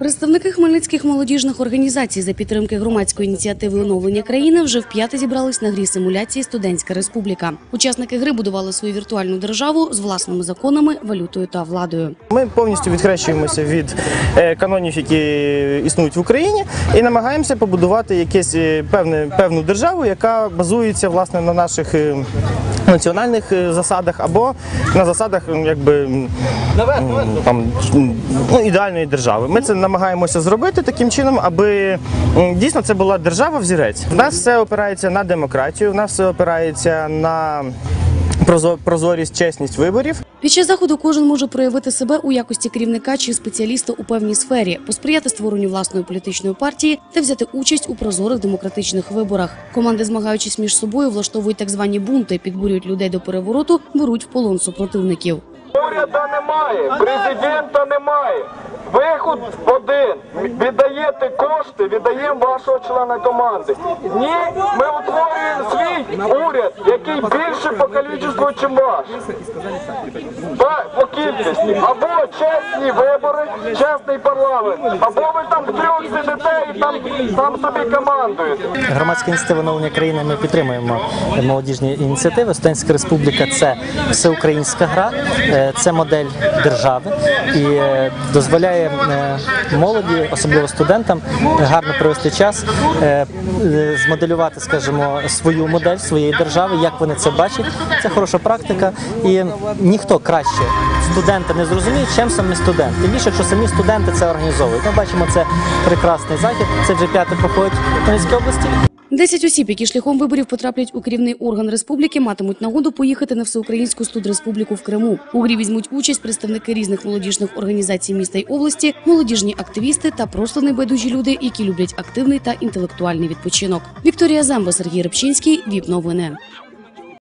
Представники хмельницьких молодіжних організацій за підтримки громадської ініціативи оновлення країни вже вп'яте зібрались на грі симуляції Студентська республіка. Учасники гри будували свою віртуальну державу з власними законами, валютою та владою. Ми повністю відхрещуємося від е, канонів, які існують в Україні, і намагаємося побудувати якесь е, певне певну державу, яка базується власне на наших е, національних е, засадах або на засадах якби там ну, ідеальної держави. Ми це намагаємося зробити таким чином, аби дійсно це була держава взірець. В нас все опирається на демократію, в нас все опирається на прозорість, чесність виборів. Під час заходу кожен може проявити себе у якості керівника чи спеціаліста у певній сфері, посприяти створенню власної політичної партії та взяти участь у прозорих демократичних виборах. Команди, змагаючись між собою, влаштовують так звані бунти, підбурюють людей до перевороту, беруть в полон супротивників. Уряда немає, президента немає. Виход один. Віддаєте кошти, віддаємо вашого члена команди. Ні, ми утворюємо свій уряд, який більше по кількості, ніж ваш. По кількості. Або чесні вибори, чесний парламент, або ви там трьох сидите і там, там собі командуєте. Громадська ініціатива оновлення країни. Ми підтримуємо молодіжні ініціативи. Студентська республіка це всеукраїнська гра, е, це модель держави і е, дозволяє е, молоді, особливо студентам, гарно провести час, змоделювати, скажімо, свою модель своєї держави, як вони це бачать. Це хороша практика, і ніхто краще студента не зрозуміє, чим саме студент. Тим більше, що самі студенти це організовують. Ми бачимо це прекрасний захід. Це вже п'яте проходить в Хмельницькій області. Десять осіб, які шляхом виборів потраплять у керівний орган республіки, матимуть нагоду поїхати на всеукраїнську студреспубліку в Криму. У грі візьмуть участь представники різних молодіжних організацій міста й області, молодіжні активісти та просто небайдужі люди, які люблять активний та інтелектуальний відпочинок. Вікторія Земба, Сергій Рибчинський, ВІП новини.